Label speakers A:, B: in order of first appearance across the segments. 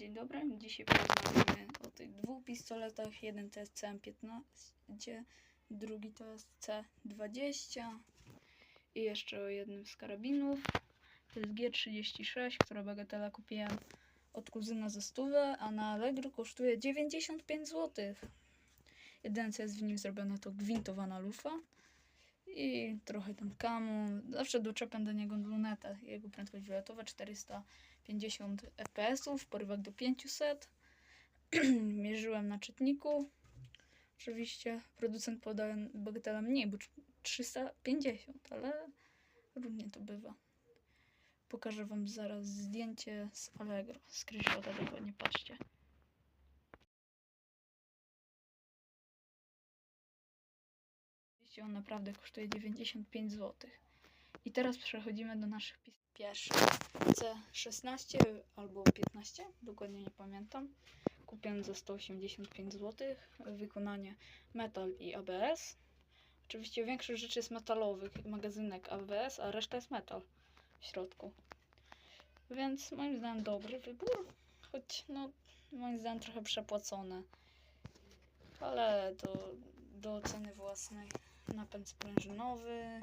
A: Dzień dobry. Dzisiaj porozmawiamy o tych dwóch pistoletach. Jeden to jest CM15, drugi to jest C20 i jeszcze o jednym z karabinów. To jest G36, która bagatela kupiłem od kuzyna za stówę, a na Allegro kosztuje 95 zł. Jedyne co jest w nim zrobione to gwintowana lufa i trochę tam kamu. Zawsze doczepiam do niego lunetę. Jego prędkość wylotowa 450 fps, porywak do 500. Mierzyłem na czytniku. Oczywiście producent podaje bagatela mniej, bo 350, ale różnie to bywa. Pokażę wam zaraz zdjęcie z Allegro. Screenshota dokładnie, patrzcie. On naprawdę kosztuje 95 zł. I teraz przechodzimy do naszych pis. Pierwszy C16 albo 15, dokładnie nie pamiętam. Kupiłem za 185 zł. Wykonanie metal i ABS. Oczywiście większość rzeczy jest metalowych, magazynek ABS, a reszta jest metal w środku. Więc moim zdaniem dobry wybór, choć no moim zdaniem trochę przepłacone. Ale to do oceny własnej napęd sprężynowy,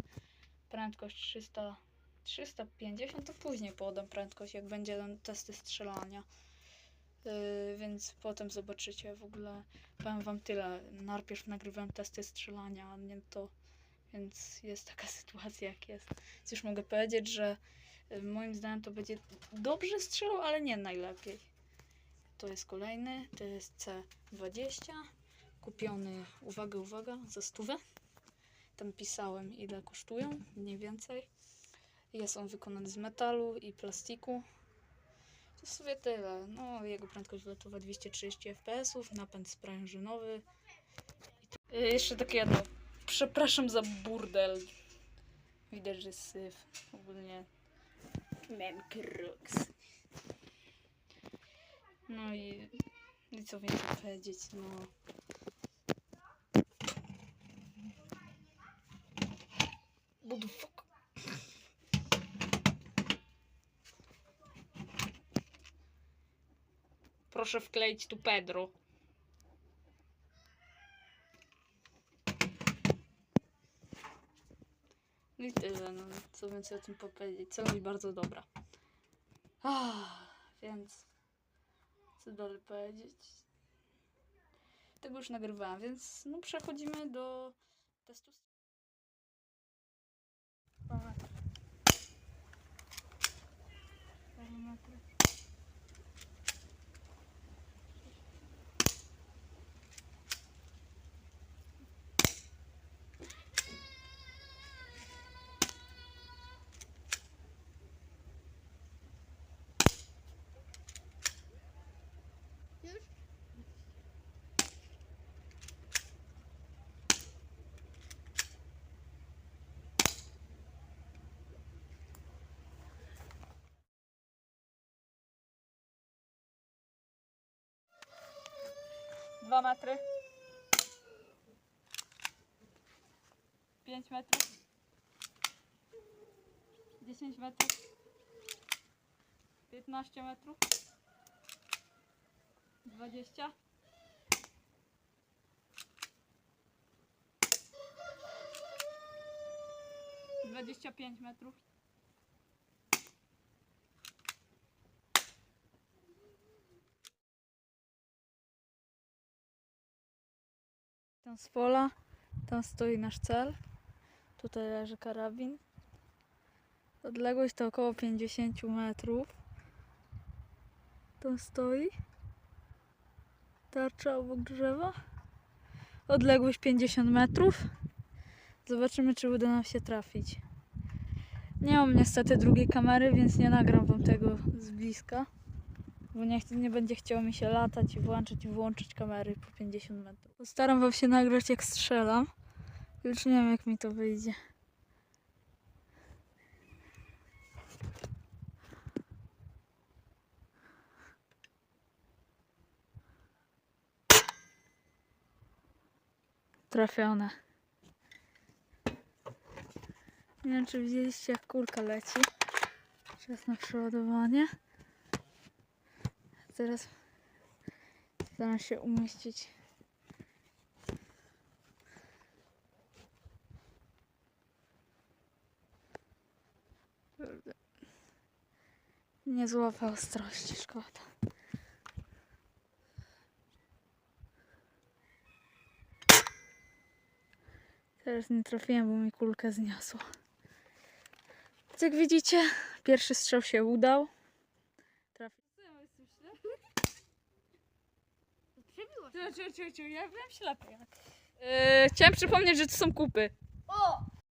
A: prędkość 300, 350, to później podam prędkość, jak będzie testy strzelania. Yy, więc potem zobaczycie w ogóle, powiem wam tyle, najpierw nagrywałem testy strzelania, a nie to, więc jest taka sytuacja jak jest. Więc już mogę powiedzieć, że yy, moim zdaniem to będzie dobrze strzelał, ale nie najlepiej. To jest kolejny, to jest C20, kupiony, uwaga, uwaga, za stówę. Tam pisałem ile kosztują, mniej więcej. Jest on wykonany z metalu i plastiku. To w sumie tyle. No, jego prędkość lotowa 230 fps, napęd sprężynowy. To... Y, Jeszcze takie jedno. Przepraszam za burdel. Widać, że syf. Ogólnie miałem kruks. No i, i co więcej powiedzieć, no. Proszę wkleić tu Pedro. No i tyle, no co więcej o tym powiedzieć. Celuj bardzo dobra. Ah, więc co dalej powiedzieć? Tego już nagrywałam, więc no przechodzimy do testu. 2 metry. 5 metrów. 10 metrów. 15 metrów. 20. 25 metrów. Tam z pola, tam stoi nasz cel. Tutaj leży karabin. Odległość to około 50 metrów. Tam stoi. Tarcza obok drzewa. Odległość 50 metrów. Zobaczymy, czy uda nam się trafić. Nie mam niestety drugiej kamery, więc nie nagram wam tego z bliska. Bo nie, nie będzie chciało mi się latać i włączyć i wyłączyć kamery po 50 metrów. Postaram wam się nagrać jak strzelam. Już nie wiem jak mi to wyjdzie. Trafione. Nie wiem czy widzieliście jak kulka leci. Czas na przeładowanie. Teraz staram się umieścić. Nie złapał ostrości, szkoda. Teraz nie trafiłem, bo mi kulkę zniosło. Jak widzicie, pierwszy strzał się udał.
B: Przebiło
A: Ja byłem ślepy. Yy, chciałem przypomnieć, że to są kupy.
B: O!